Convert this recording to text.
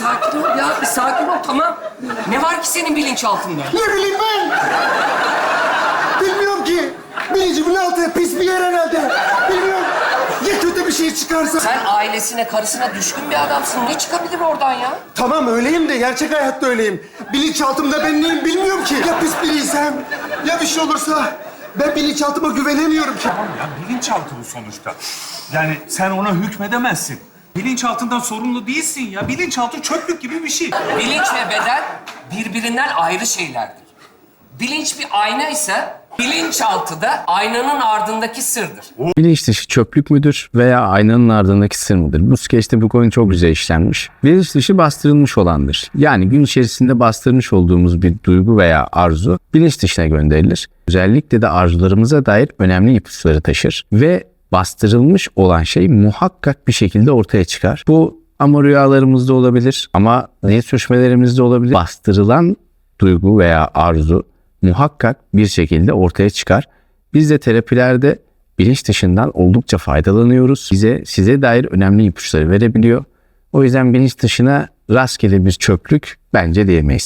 sakin ol ya. Bir sakin ol tamam. Ne var ki senin bilinçaltında? Ne bileyim ben? Bilmiyorum ki. Bilincimin altı pis bir yer herhalde. Bilmiyorum. Ya kötü bir şey çıkarsa? Sen ailesine, karısına düşkün bir adamsın. Ne çıkabilir oradan ya? Tamam öyleyim de gerçek hayatta öyleyim. Bilinçaltımda ben neyim bilmiyorum ki. Ya pis biriysem? Ya bir şey olursa? Ben bilinçaltıma güvenemiyorum ki. Tamam ya bilinçaltı bu sonuçta. Yani sen ona hükmedemezsin. Bilinçaltından sorumlu değilsin ya. Bilinçaltı çöplük gibi bir şey. Bilinç ve beden birbirinden ayrı şeylerdir. Bilinç bir ayna ise bilinçaltı da aynanın ardındaki sırdır. Bilinç dışı çöplük müdür veya aynanın ardındaki sır mıdır? Bu skeçte bu konu çok güzel işlenmiş. Bilinç dışı bastırılmış olandır. Yani gün içerisinde bastırmış olduğumuz bir duygu veya arzu bilinç dışına gönderilir. Özellikle de arzularımıza dair önemli ipuçları taşır ve bastırılmış olan şey muhakkak bir şekilde ortaya çıkar. Bu ama rüyalarımızda olabilir ama niyet sürüşmelerimizde olabilir. Bastırılan duygu veya arzu muhakkak bir şekilde ortaya çıkar. Biz de terapilerde bilinç dışından oldukça faydalanıyoruz. Size size dair önemli ipuçları verebiliyor. O yüzden bilinç dışına rastgele bir çöplük bence diyemeyiz.